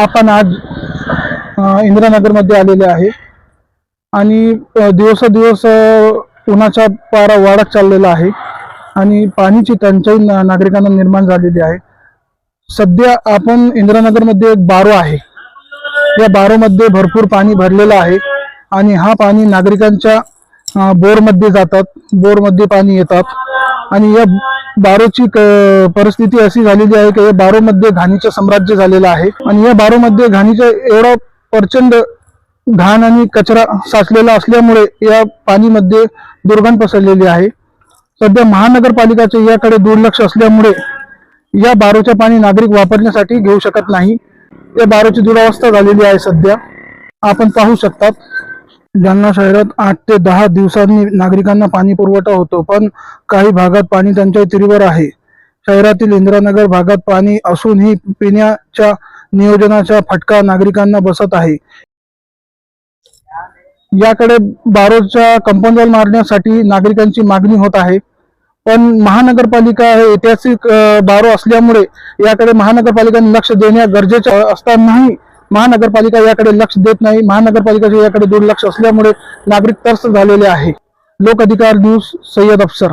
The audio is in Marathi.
आपण आज इंदिरानगरमध्ये आलेले आहे. आणि दिवसादिवस उन्हाचा पारा वाढत चाललेला आहे. आणि पाणीची टंचाई ना- नागरिकांना निर्माण झालेली आहे. सध्या आपण इंदिरानगरमध्ये एक बारो आहे. या बारोमध्ये भरपूर पाणी भरलेलं आहे. आणि हा पाणी नागरिकांच्या बोरमध्ये जातात. बोरमध्ये पाणी येतात. आणि या बारोची परिस्थिती अशी झालेली आहे की या बारोमध्ये घाणीचं साम्राज्य झालेलं आहे. आणि या बारोमध्ये घाणीचा एवढा प्रचंड घाण आणि कचरा साचलेला असल्यामुळे या पाणीमध्ये दुर्गंध पसरलेली आहे. सध्या महानगरपालिकाचे याकडे दुर्लक्ष असल्यामुळे या बारोचे पाणी नागरिक वापरण्यासाठी घेऊ शकत नाही. या बारोची दुरावस्था झालेली आहे सध्या. आपण पाहू शकतात. जालना शहरात आठ ते दहा दिवसांनी नागरिकांना पाणी पुरवठा होतो पण काही भागात पाणी टंचाई तीव्र आहे. शहरातील इंदिरानगर भागात पाणी असूनही पिण्याच्या नियोजनाचा फटका नागरिकांना बसत आहे. याकडे बारोच्या कंपाऊंड मारण्यासाठी नागरिकांची मागणी होत आहे. पण महानगरपालिका हे ऐतिहासिक बारो असल्यामुळे याकडे महानगरपालिकाने लक्ष देणे गरजेचे असतानाही महानगरपालिका याकडे लक्ष देत नाही. महानगरपालिकेचे याकडे दुर्लक्ष असल्यामुळे नागरिक त्रस्त झालेले आहे. लोक अधिकार न्यूज सय्यद अफसर.